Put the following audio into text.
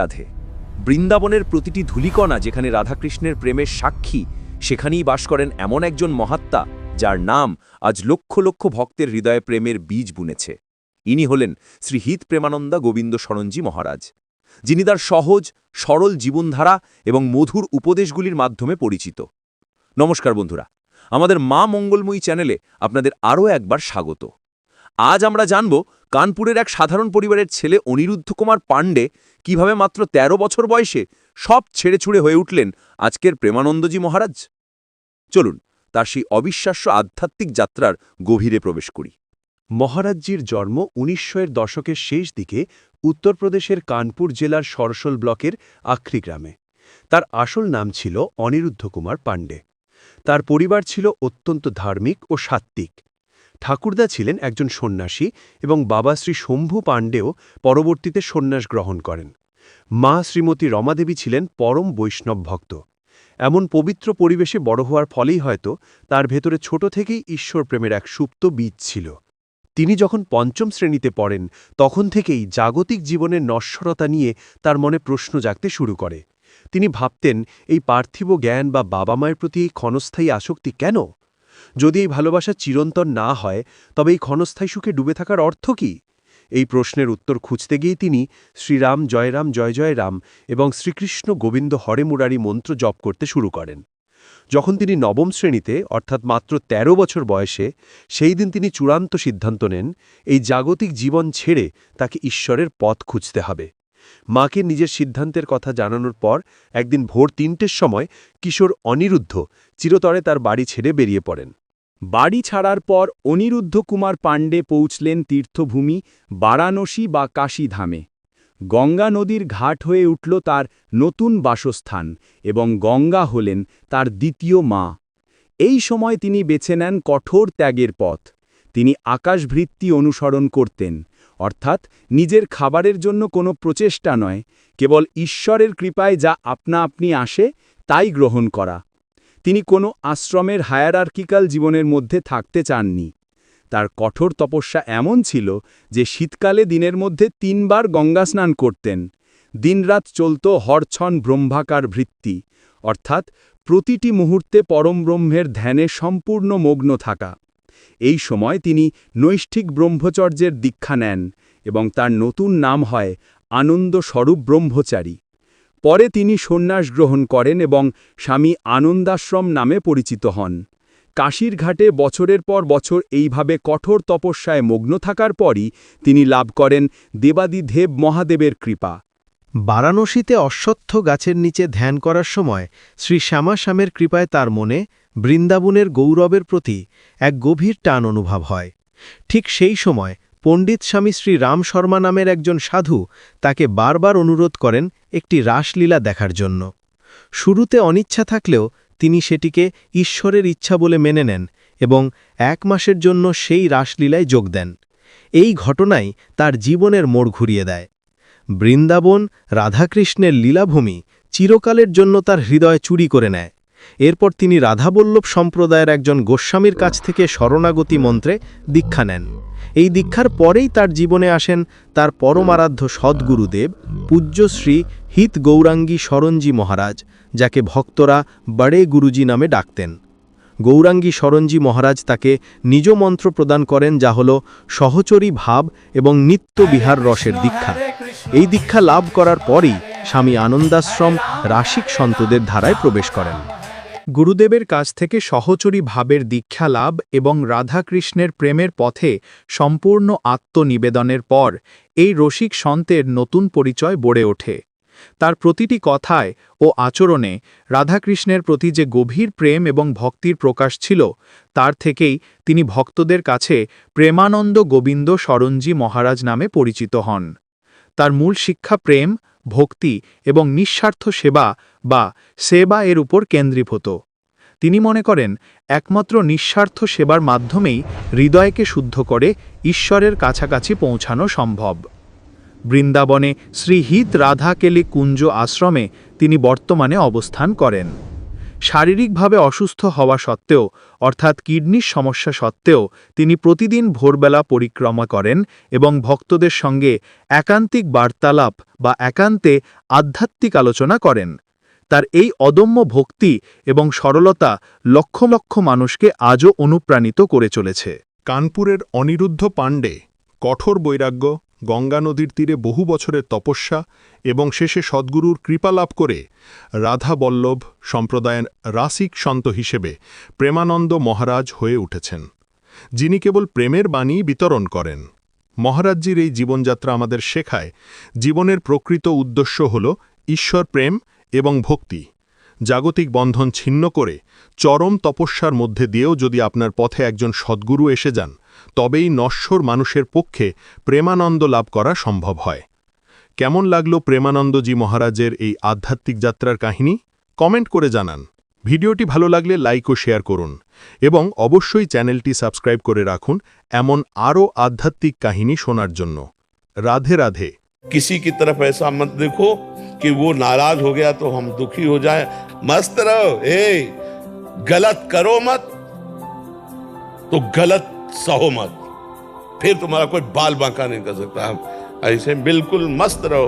রাধে বৃন্দাবনের প্রতিটি ধুলিকণা যেখানে রাধাকৃষ্ণের প্রেমের সাক্ষী, সেখানেই বাস করেন এমন একজন মহাত্মা যার নাম আজ লক্ষ লক্ষ ভক্তের হৃদয়ে প্রেমের বীজ বুনেছে। ইনি হলেন শ্রী হিত প্রেমানন্দা গোবিন্দ সরঞ্জী মহারাজ। যিনি তার সহজ, সরল জীবনধারা এবং মধুর উপদেশগুলির মাধ্যমে পরিচিত। নমস্কার বন্ধুরা, আমাদের মা মঙ্গলময়ী চ্যানেলে আপনাদের আরও একবার স্বাগত। আজ আমরা জানব কানপুরের এক সাধারণ পরিবারের ছেলে অনিরুদ্ধ কুমার পাণ্ডে কীভাবে মাত্র ১৩ বছর বয়সে সব ছেড়ে ছুড়ে হয়ে উঠলেন আজকের প্রেমানন্দজি মহারাজ। চলুন, তার সেই অবিশ্বাস্য আধ্যাত্মিক যাত্রার গভীরে প্রবেশ করি। মহারাজজির জন্ম উনিশশো এর দশকের শেষ দিকে উত্তরপ্রদেশের কানপুর জেলার সরসল ব্লকের আখরি গ্রামে। তার আসল নাম ছিল অনিরুদ্ধ কুমার পাণ্ডে। তার পরিবার ছিল অত্যন্ত ধার্মিক ও সাত্ত্বিক। ঠাকুরদা ছিলেন একজন সন্ন্যাসী এবং বাবা শ্রী শম্ভু পাণ্ডেও পরবর্তীতে সন্ন্যাস গ্রহণ করেন। মা শ্রীমতী রমাদেবী ছিলেন পরম বৈষ্ণব ভক্ত। এমন পবিত্র পরিবেশে বড় হওয়ার ফলেই হয়তো তার ভেতরে ছোট থেকেই ঈশ্বর প্রেমের এক সুপ্ত বীজ ছিল। তিনি যখন পঞ্চম শ্রেণীতে পড়েন, তখন থেকেই জাগতিক জীবনের নশ্বরতা নিয়ে তার মনে প্রশ্ন জাগতে শুরু করে। তিনি ভাবতেন, এই পার্থিব জ্ঞান বা বাবা মায়ের প্রতি এই ক্ষণস্থায়ী আসক্তি কেন? যদি এই ভালোবাসা চিরন্তন না হয়, তবে এই ক্ষণস্থায়ী সুখে ডুবে থাকার অর্থ কি? এই প্রশ্নের উত্তর খুঁজতে গিয়ে তিনি শ্রীরাম জয়রাম জয় জয় রাম এবং শ্রীকৃষ্ণ গোবিন্দ হরে মুরারি মন্ত্র জপ করতে শুরু করেন। যখন তিনি নবম শ্রেণীতে, অর্থাৎ মাত্র ১৩ বছর বয়সে, সেই দিন তিনি চূড়ান্ত সিদ্ধান্ত নেন, এই জাগতিক জীবন ছেড়ে তাকে ঈশ্বরের পথ খুঁজতে হবে। মাকে নিজের সিদ্ধান্তের কথা জানানোর পর একদিন ভোর তিনটের সময় কিশোর অনিরুদ্ধ চিরতরে তার বাড়ি ছেড়ে বেরিয়ে পড়েন। বাড়ি ছাড়ার পর অনিরুদ্ধ কুমার পাণ্ডে পৌঁছলেন তীর্থভূমি বারাণসী বা কাশীধামে। গঙ্গা নদীর ঘাট হয়ে উঠল তার নতুন বাসস্থান এবং গঙ্গা হলেন তার দ্বিতীয় মা। এই সময় তিনি বেছে নেন কঠোর ত্যাগের পথ। তিনি আকাশভৃত্তি অনুসরণ করতেন। অর্থাৎ নিজের খাবারের জন্য কোনো প্রচেষ্টা নয়, কেবল ঈশ্বরের কৃপায় যা আপনা আপনি আসে, তাই গ্রহণ করা। তিনি কোনো আশ্রমের হায়ারার্কিক্যাল জীবনের মধ্যে থাকতে চাননি। তার কঠোর তপস্যা এমন ছিল যে শীতকালে দিনের মধ্যে তিনবার গঙ্গা স্নান করতেন। দিনরাত চলত হরছন ব্রহ্মাকার ভৃত্তি, অর্থাৎ প্রতিটি মুহূর্তে পরমব্রহ্মের ধ্যানে সম্পূর্ণ মগ্ন থাকা। এই সময় তিনি নৈষ্ঠিক ব্রহ্মচর্যের দীক্ষা নেন এবং তার নতুন নাম হয় আনন্দ স্বরূপ ব্রহ্মচারী। পরে তিনি সন্ন্যাস গ্রহণ করেন এবং স্বামী আনন্দাশ্রম নামে পরিচিত হন। কাশীর ঘাটে বছরের পর বছর এইভাবে কঠোর তপস্যায় মগ্ন থাকার পরই তিনি লাভ করেন দেবাদিদেব মহাদেবের কৃপা। বারাণসীতে অশ্বত্থ গাছের নিচে ধ্যান করার সময় শ্রী শ্যামাশ্যামের কৃপায় তার মনে বৃন্দাবনের গৌরবের প্রতি এক গভীর টান অনুভব হয়। ঠিক সেই সময় পণ্ডিত স্বামী শ্রী রাম শর্মা নামের একজন সাধু তাকে বারবার অনুরোধ করেন একটি রাসলীলা দেখার জন্য। শুরুতে অনিচ্ছা থাকলেও তিনি সেটিকে ঈশ্বরের ইচ্ছা বলে মেনে নেন এবং এক মাসের জন্য সেই রাসলীলায় যোগ দেন। এই ঘটনাই তার জীবনের মোড় ঘুরিয়ে দেয়। বৃন্দাবন রাধাকৃষ্ণের লীলাভূমি চিরকালের জন্য তার হৃদয় চুরি করে নেয়। এরপর তিনি রাধাবল্লভ সম্প্রদায়ের একজন গোস্বামীর কাছ থেকে শরণাগতি মন্ত্রে দীক্ষা নেন। এই দীক্ষার পরেই তার জীবনে আসেন তার পরমারাধ্য সদ্গুরুদেব পূজ্যশ্রী হিত গৌরাঙ্গী শরঞ্জি মহারাজ, যাকে ভক্তরা বড়ে গুরুজি নামে ডাকতেন। গৌরাঙ্গী শরঞ্জি মহারাজ তাকে নিজ মন্ত্র প্রদান করেন, যা হল সহচরী ভাব এবং নিত্য বিহার রসের দীক্ষা। এই দীক্ষা লাভ করার পরই স্বামী আনন্দাশ্রম রাশিক সন্তদের ধারায় প্রবেশ করেন। গুরুদেবের কাছ থেকে সহচরী ভাবের দীক্ষা লাভ এবং রাধাকৃষ্ণের প্রেমের পথে সম্পূর্ণ আত্মনিবেদনের পর এই রসিক সন্তের নতুন পরিচয় গড়ে ওঠে। তার প্রতিটি কথায় ও আচরণে রাধাকৃষ্ণের প্রতি যে গভীর প্রেম এবং ভক্তির প্রকাশ ছিল, তার থেকেই তিনি ভক্তদের কাছে প্রেমানন্দ গোবিন্দ সরঞ্জী মহারাজ নামে পরিচিত হন। তার মূল শিক্ষা প্রেম, ভক্তি এবং নিঃস্বার্থ সেবা বা সেবা এর উপর কেন্দ্রীভূত। তিনি মনে করেন, একমাত্র নিঃস্বার্থ সেবার মাধ্যমেই হৃদয়কে শুদ্ধ করে ঈশ্বরের কাছাকাছি পৌঁছানো সম্ভব। বৃন্দাবনে শ্রী হিত রাধাকেলি কুঞ্জ আশ্রমে তিনি বর্তমানে অবস্থান করেন। শারীরিকভাবে অসুস্থ হওয়া সত্ত্বেও, অর্থাৎ কিডনির সমস্যা সত্ত্বেও, তিনি প্রতিদিন ভোরবেলা পরিক্রমা করেন এবং ভক্তদের সঙ্গে একান্তিক বার্তালাপ বা একান্তে আধ্যাত্মিক আলোচনা করেন। তার এই অদম্য ভক্তি এবং সরলতা লক্ষ লক্ষ মানুষকে আজও অনুপ্রাণিত করে চলেছে। কানপুরের অনিরুদ্ধ পাণ্ডে, কঠোর বৈরাগ্য গঙ্গা নদীর তীরে বহু বছরের তপস্যা এবং শেষে সদ্গুরুর কৃপা লাভ করে রাধা বল্লভ সম্প্রদায়ের রাসিক সন্ত হিসেবে প্রেমানন্দ মহারাজ হয়ে উঠেছেন। যিনি কেবল প্রেমের বাণী বিতরণ করেন। মহারাজজির এই জীবনযাত্রা আমাদের শেখায়, জীবনের প্রকৃত উদ্দেশ্য হল ঈশ্বর প্রেম এবং ভক্তি। জাগতিক বন্ধন ছিন্ন করে চরম তপস্যার মধ্যে দিয়েও যদি আপনার পথে একজন সদ্গুরু এসে যান, তবেই নশ্বর মানুষের পক্ষে প্রেমানন্দ লাভ করা সম্ভব হয়। কেমন লাগল প্রেমানন্দজি মহারাজের এই আধ্যাত্মিক যাত্রার কাহিনী? কমেন্ট করে জানান। ভিডিওটি ভালো লাগলে লাইক ও শেয়ার করুন এবং অবশ্যই চ্যানেলটি সাবস্ক্রাইব করে রাখুন এমন আরও আধ্যাত্মিক কাহিনী শোনার জন্য। রাধে রাধে। किसी की तरफ़ ऐसा मत देखो कि वो नाराज़ हो गया तो हम दुखी हो जाए। मस्त रहो, ए, गलत करो मत तो गलत सहो मत। फिर तुम्हारा कोई बाल बांका नहीं कर सकता। ऐसे बिल्कुल मस्त रहो।